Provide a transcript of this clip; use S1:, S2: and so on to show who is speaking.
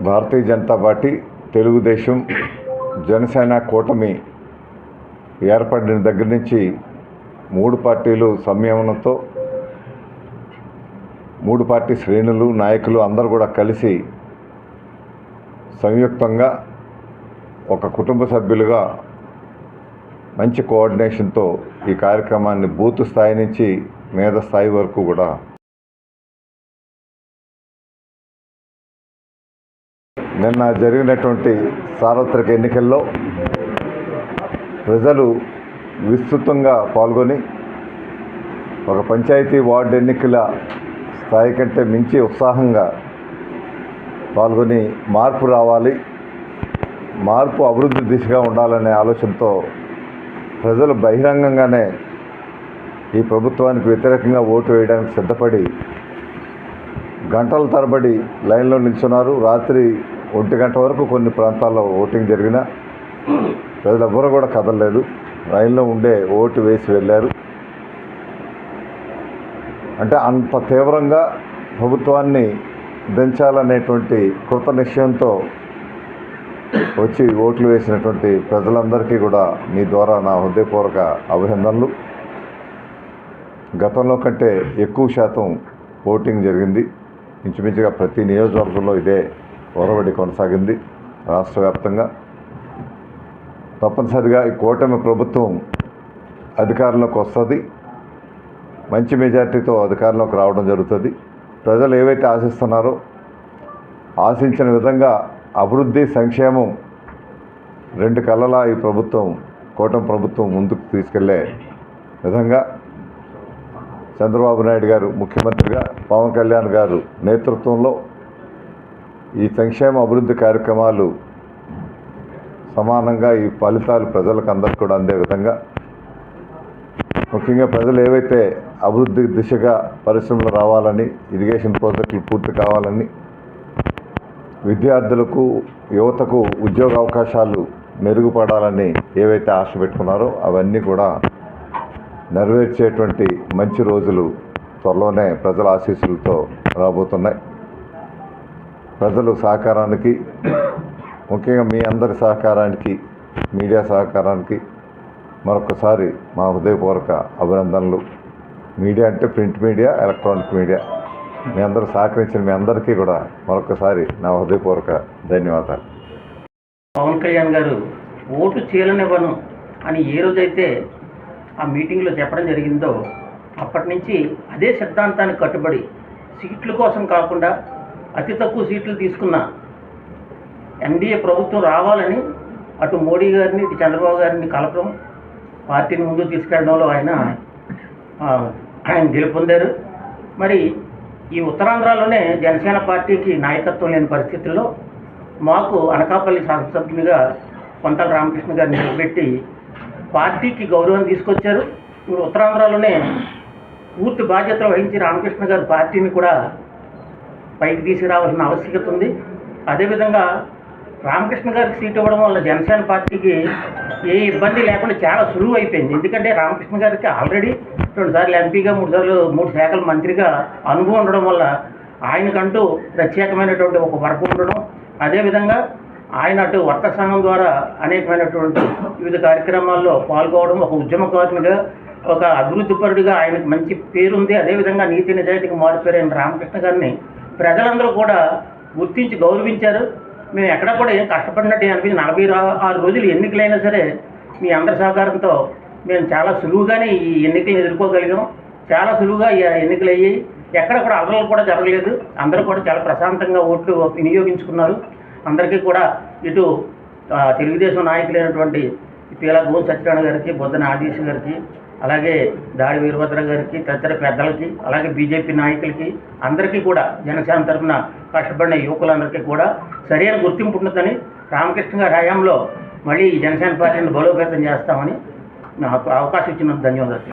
S1: భారతీయ Janata party Telugu Desam Janasena కూటమి ఏర్పడిన దగ్గర నుంచి మూడు పార్టీలు సంయమనంతో మూడు పార్టీ శ్రేణులు నాయకులు అందరూ కూడా కలిసి సంయుక్తంగా ఒక కుటుంబ సభ్యులుగా మంచి కోఆర్డినేషన్తో ఈ కార్యక్రమాన్ని బూత్ స్థాయి నుంచి మీద స్థాయి వరకు కూడా నిన్న జరిగినటువంటి సార్వత్రిక ఎన్నికల్లో ప్రజలు విస్తృతంగా పాల్గొని ఒక పంచాయతీ వార్డు ఎన్నికల స్థాయి కంటే మించి ఉత్సాహంగా పాల్గొని మార్పు రావాలి మార్పు అభివృద్ధి దిశగా ఉండాలనే ఆలోచనతో ప్రజలు బహిరంగంగానే ఈ ప్రభుత్వానికి వ్యతిరేకంగా ఓటు వేయడానికి సిద్ధపడి గంటల తరబడి లైన్లో నిల్చున్నారు. రాత్రి ఒంటి గంట వరకు కొన్ని ప్రాంతాల్లో ఓటింగ్ జరిగిన ప్రజలు ఎవ్వరూ కూడా కదలలేదు. రైల్లో ఉండే ఓటు వేసి వెళ్ళారు. అంటే అంత తీవ్రంగా ప్రభుత్వాన్ని దించాలనేటువంటి కృత నిశ్చయంతో వచ్చి ఓట్లు వేసినటువంటి ప్రజలందరికీ కూడా మీ ద్వారా నా హృదయపూర్వక అభినందనలు. గతంలో కంటే ఎక్కువ శాతం ఓటింగ్ జరిగింది. ఇంచుమించుగా ప్రతి నియోజకవర్గంలో ఇదే ఒరవడి కొనసాగింది రాష్ట్ర వ్యాప్తంగా తప్పనిసరిగా ఈ కూటమి ప్రభుత్వం అధికారంలోకి వస్తుంది. మంచి మెజార్టీతో అధికారంలోకి రావడం జరుగుతుంది. ప్రజలు ఏవైతే ఆశిస్తున్నారో ఆశించిన విధంగా అభివృద్ధి సంక్షేమం రెండు కళ్ళలా ఈ ప్రభుత్వం కూటమి ప్రభుత్వం ముందుకు తీసుకెళ్ళే విధంగా చంద్రబాబు నాయుడు గారు ముఖ్యమంత్రిగా పవన్ కళ్యాణ్ గారు నేతృత్వంలో ఈ సంక్షేమ అభివృద్ధి కార్యక్రమాలు సమానంగా ఈ ఫలితాలు ప్రజలకు అందరికి కూడా అందే విధంగా. ముఖ్యంగా ప్రజలు ఏవైతే అభివృద్ధి దిశగా పరిశ్రమలు రావాలని ఇరిగేషన్ ప్రాజెక్టులు పూర్తి కావాలని విద్యార్థులకు యువతకు ఉద్యోగ అవకాశాలు మెరుగుపడాలని ఏవైతే ఆశ పెట్టుకున్నారో అవన్నీ కూడా నెరవేర్చేటువంటి మంచి రోజులు త్వరలోనే ప్రజల ఆశీస్సులతో రాబోతున్నాయి. ప్రజలు సహకారానికి ముఖ్యంగా మీ అందరి సహకారానికి మీడియా సహకారానికి మరొకసారి మా హృదయపూర్వక అభినందనలు. మీడియా అంటే ప్రింట్ మీడియా ఎలక్ట్రానిక్ మీడియా. మీ అందరూ సహకరించిన మీ అందరికీ కూడా మరొకసారి నా హృదయపూర్వక ధన్యవాదాలు.
S2: పవన్ కళ్యాణ్ గారు ఓటు చీలనివ్వను అని ఏ రోజైతే ఆ మీటింగ్లో చెప్పడం జరిగిందో అప్పటి నుంచి అదే సిద్ధాంతానికి కట్టుబడి సీట్ల కోసం కాకుండా అతి తక్కువ సీట్లు తీసుకున్న. ఎన్డీఏ ప్రభుత్వం రావాలని అటు మోడీ గారిని ఇటు చంద్రబాబు గారిని కలపడం పార్టీని ముందుకు తీసుకెళ్ళడంలో ఆయన ఆయన గెలుపొందారు. మరి ఈ ఉత్తరాంధ్రలోనే జనసేన పార్టీకి నాయకత్వం లేని పరిస్థితుల్లో మాకు అనకాపల్లి శాసనసభ్యునిగా కొంతల రామకృష్ణ గారిని నిలబెట్టి పార్టీకి గౌరవం తీసుకొచ్చారు. ఇప్పుడు ఉత్తరాంధ్రలోనే పూర్తి బాధ్యతలు వహించి రామకృష్ణ గారి పార్టీని కూడా పైకి తీసుకురావాల్సిన ఆవశ్యకత ఉంది. అదేవిధంగా రామకృష్ణ గారికి సీట్ ఇవ్వడం వల్ల జనసేన పార్టీకి ఏ ఇబ్బంది లేకుండా చాలా సులువు అయిపోయింది. ఎందుకంటే రామకృష్ణ గారికి ఆల్రెడీ రెండుసార్లు ఎంపీగా మూడు సార్లు మూడు శాఖల మంత్రిగా అనుభవం ఉండడం వల్ల ఆయనకంటూ ప్రత్యేకమైనటువంటి ఒక వర్గం ఉండడం అదేవిధంగా ఆయన అటు వర్తక సంఘం ద్వారా అనేకమైనటువంటి వివిధ కార్యక్రమాల్లో పాల్గొవడం ఒక ఉద్యమకారునిగా ఒక అభివృద్ధిపరుడిగా ఆయనకు మంచి పేరుంది. అదేవిధంగా నీతి నిజాయితీకి మారిపోయిన రామకృష్ణ గారిని ప్రజలందరూ కూడా గుర్తించి గౌరవించారు. మేము ఎక్కడ కూడా ఏం కష్టపడినట్టు అనిపించి నలభై ఆరు రోజులు ఎన్నికలైనా సరే మీ అందరి సహకారంతో మేము చాలా సులువుగానే ఈ ఎన్నికలు ఎదుర్కోగలిగాం. చాలా సులువుగా ఎన్నికలు అయ్యాయి ఎక్కడ కూడా అల్లలు కూడా జరగలేదు. అందరూ కూడా చాలా ప్రశాంతంగా ఓట్లు వినియోగించుకున్నారు. అందరికీ కూడా ఇటు తెలుగుదేశం నాయకులైనటువంటి ఇలా గోన్ సత్యనారాయణ గారికి బొద్దన ఆదీష్ గారికి అలాగే దాడి వీరభద్ర గారికి తదితర పెద్దలకి అలాగే బీజేపీ నాయకులకి అందరికీ కూడా జనసేన తరఫున కష్టపడిన యువకులందరికీ కూడా సరైన గుర్తింపు ఉంటుందని రామకృష్ణ గారి హయాంలో మళ్ళీ జనసేన పార్టీని బలోపేతం చేస్తామని నాకు అవకాశం ఇచ్చినందుకు ధన్యవాదాలు.